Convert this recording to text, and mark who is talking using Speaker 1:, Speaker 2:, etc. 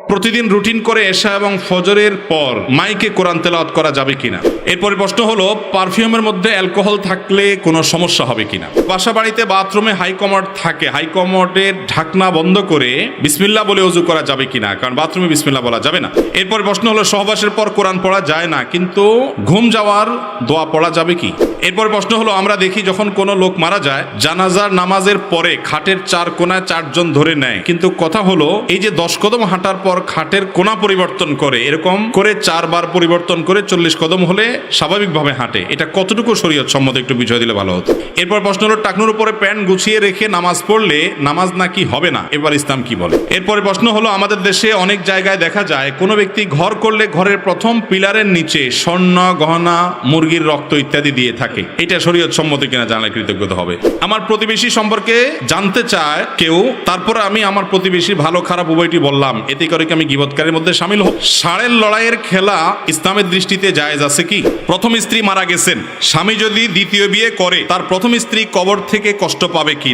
Speaker 1: প্রতিদিন রুটিন করে এশা এবং ফজরের পর মাইকে কোরআন তেলাওয়াত করা যাবে কিনা? এরপরে প্রশ্ন হলো, পারফিউমের মধ্যে অ্যালকোহল থাকলে কোনো সমস্যা হবে কিনা? বাসা বাড়িতে বাথরুমে হাই কমোড থাকে, হাই কমোডের ঢাকনা বন্ধ করে বিসমিল্লা বলে অজু করা যাবে কিনা? কারণ বাথরুমে বিসমিল্লা বলা যাবে না। এরপর প্রশ্ন হলো, সহবাসের পর কোরআন পড়া যায় না, কিন্তু ঘুম যাওয়ার দোয়া পড়া যাবে কি? এরপর প্রশ্ন হলো, আমরা দেখি যখন কোনো লোক মারা যায়, জানাজার নামাজের পরে খাটের চার কোনায় চারজন ধরে নেয়। কিন্তু কথা হলো, এই যে দশ কদম হাঁটার পর খাটের কোনা পরিবর্তন করে, এরকম করে চারবার পরিবর্তন করে চল্লিশ কদম হলে স্বাভাবিকভাবে হাঁটে। এটা কতটুকু শরীয়ত সম্মত একটু বিষয় দিলে ভালো হতো। এরপর প্রশ্ন হলো, টাকনুর উপরে প্যান্ট গুছিয়ে রেখে নামাজ পড়লে নামাজ নাকি হবে না? এবার ইসলাম কি বলে? এরপরে প্রশ্ন হলো, আমাদের দেশে অনেক জায়গায় দেখা যায়, কোনো ব্যক্তি ঘর করলে ঘরের প্রথম পিলারের নিচে স্বর্ণ, গহনা, মুরগির রক্ত ইত্যাদি দিয়ে থাকে। এটা শরীয়ত সম্মত কিনা জানলে কৃতজ্ঞতা হবে। আমার প্রতিবেশী সম্পর্কে জানতে চায় কেউ, তারপরে আমি আমার প্রতিবেশীর ভালো খারাপ উভয়টি বললাম। এতে আমি গিবৎকারের মধ্যে সামিল হব? ষাঁড়ের লড়াইয়ের খেলা ইসলামের দৃষ্টিতে জায়েজ আছে কি? প্রথম স্ত্রী মারা গেছেন। স্বামী যদি দ্বিতীয় বিয়ে করে, তার প্রথম স্ত্রী কবর থেকে কষ্ট পাবে কিনা?